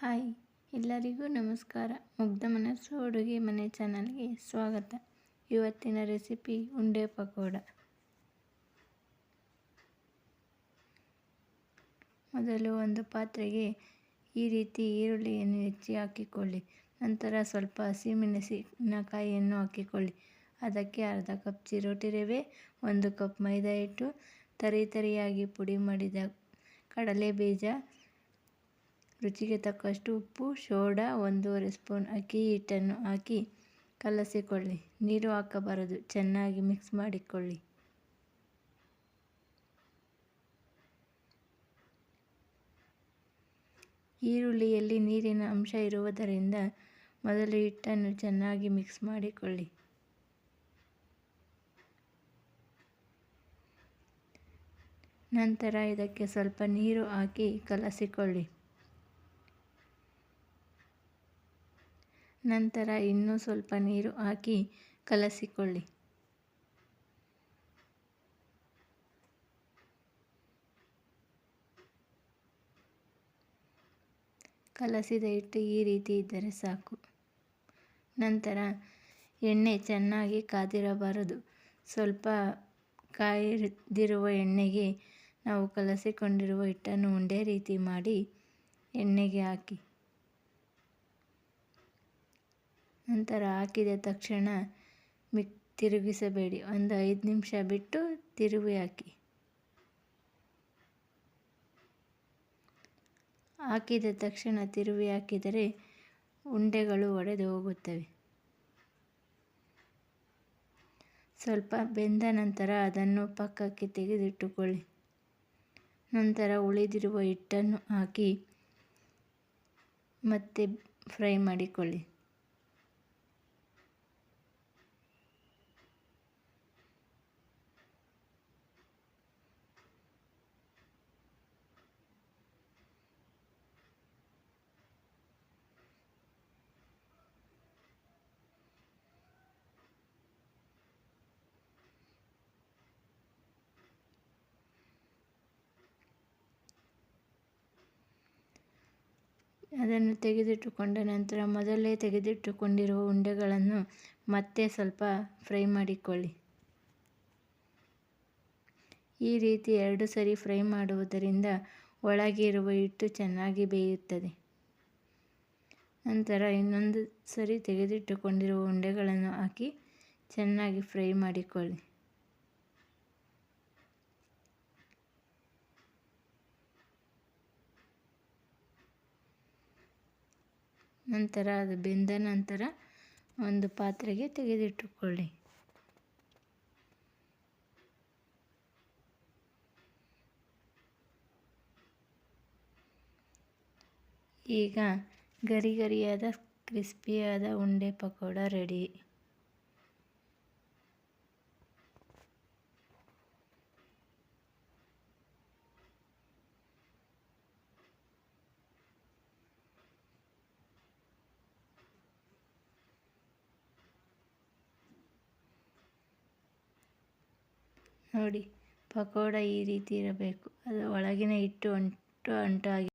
Hi, ಎಲ್ಲರಿಗೂ ನಮಸ್ಕಾರ. ಮುಗ್ಧ ಮನಸ್ಸು ಅಡುಗೆ ಮನೆ ಚಾನಲ್ಗೆ ಸ್ವಾಗತ. ಇವತ್ತಿನ ರೆಸಿಪಿ ಉಂಡೆ ಪಕೋಡ. ಮೊದಲು ಒಂದು ಪಾತ್ರೆಗೆ ಈ ರೀತಿ ಈರುಳ್ಳಿಯನ್ನು ಹೆಚ್ಚಿ ಹಾಕಿಕೊಳ್ಳಿ. ನಂತರ ಸ್ವಲ್ಪ ಹಸಿಮೆಣಸಿನಕಾಯಿಯನ್ನು ಹಾಕಿಕೊಳ್ಳಿ. ಅದಕ್ಕೆ ಅರ್ಧ ಕಪ್ ಚಿರೋಟಿ ರವೆ, ಒಂದು ಕಪ್ ಮೈದಾ ಹಿಟ್ಟು, ತರಿ ತರಿಯಾಗಿ ಪುಡಿ ಮಾಡಿದ ಕಡಲೆ ಬೀಜ ರುಚಿಗೆ ತಕ್ಕಷ್ಟು ಉಪ್ಪು ಸೋಡಾ ಒಂದೂವರೆ ಸ್ಪೂನ್ ಅಕ್ಕಿ ಹಿಟ್ಟನ್ನು ಹಾಕಿ ಕಲಸಿಕೊಳ್ಳಿ. ನೀರು ಹಾಕಬಾರದು, ಚೆನ್ನಾಗಿ ಮಿಕ್ಸ್ ಮಾಡಿಕೊಳ್ಳಿ. ಈರುಳ್ಳಿಯಲ್ಲಿ ನೀರಿನ ಅಂಶ ಇರುವುದರಿಂದ ಮೊದಲು ಹಿಟ್ಟನ್ನು ಚೆನ್ನಾಗಿ ಮಿಕ್ಸ್ ಮಾಡಿಕೊಳ್ಳಿ. ನಂತರ ಇದಕ್ಕೆ ಸ್ವಲ್ಪ ನೀರು ಹಾಕಿ ಕಲಸಿಕೊಳ್ಳಿ. ನಂತರ ಇನ್ನೂ ಸ್ವಲ್ಪ ನೀರು ಹಾಕಿ ಕಲಸಿಕೊಳ್ಳಿ. ಕಲಸಿದ ಹಿಟ್ಟು ಈ ರೀತಿ ಇದ್ದರೆ ಸಾಕು. ನಂತರ ಎಣ್ಣೆ ಚೆನ್ನಾಗಿ ಕಾದಿರಬಾರದು. ಸ್ವಲ್ಪ ಕಾಯ್ದಿರುವ ಎಣ್ಣೆಗೆ ನಾವು ಕಲಸಿಕೊಂಡಿರುವ ಹಿಟ್ಟನ್ನು ಉಂಡೆ ರೀತಿ ಮಾಡಿ ಎಣ್ಣೆಗೆ ಹಾಕಿ. ನಂತರ ಹಾಕಿದ ತಕ್ಷಣ ಮಿಕ್, ತಿರುಗಿಸಬೇಡಿ. ಒಂದು ಐದು ನಿಮಿಷ ಬಿಟ್ಟು ತಿರುವಿ ಹಾಕಿ. ಹಾಕಿದ ತಕ್ಷಣ ತಿರುವಿ ಹಾಕಿದರೆ ಉಂಡೆಗಳು ಒಡೆದು ಹೋಗುತ್ತವೆ. ಸ್ವಲ್ಪ ಬೆಂದ ನಂತರ ಅದನ್ನು ಪಕ್ಕಕ್ಕೆ ತೆಗೆದಿಟ್ಟುಕೊಳ್ಳಿ. ನಂತರ ಉಳಿದಿರುವ ಹಿಟ್ಟನ್ನು ಹಾಕಿ ಮತ್ತೆ ಫ್ರೈ ಮಾಡಿಕೊಳ್ಳಿ. ಅದನ್ನು ತೆಗೆದಿಟ್ಟುಕೊಂಡ ನಂತರ ಮೊದಲೇ ತೆಗೆದಿಟ್ಟುಕೊಂಡಿರುವ ಉಂಡೆಗಳನ್ನು ಮತ್ತೆ ಸ್ವಲ್ಪ ಫ್ರೈ ಮಾಡಿಕೊಳ್ಳಿ. ಈ ರೀತಿ ಎರಡು ಸರಿ ಫ್ರೈ ಮಾಡುವುದರಿಂದ ಒಳಗೆ ಇರುವ ಹಿಟ್ಟು ಚೆನ್ನಾಗಿ ಬೇಯುತ್ತದೆ. ನಂತರ ಇನ್ನೊಂದು ಸರಿ ತೆಗೆದಿಟ್ಟುಕೊಂಡಿರುವ ಉಂಡೆಗಳನ್ನು ಹಾಕಿ ಚೆನ್ನಾಗಿ ಫ್ರೈ ಮಾಡಿಕೊಳ್ಳಿ. ನಂತರ ಅದು ಬೆಂದ ನಂತರ ಒಂದು ಪಾತ್ರೆಗೆ ತೆಗೆದಿಟ್ಟುಕೊಳ್ಳಿ. ಈಗ ಗರಿ ಗರಿಯಾದ ಕ್ರಿಸ್ಪಿಯಾದ ಉಂಡೆ ಪಕೋಡ ರೆಡಿ. ನೋಡಿ ಪಕೋಡ ಈ ರೀತಿ ಇರಬೇಕು. ಅದು ಒಳಗಿನ ಹಿಟ್ಟು ಅಂಟು ಅಂಟಾಗಿ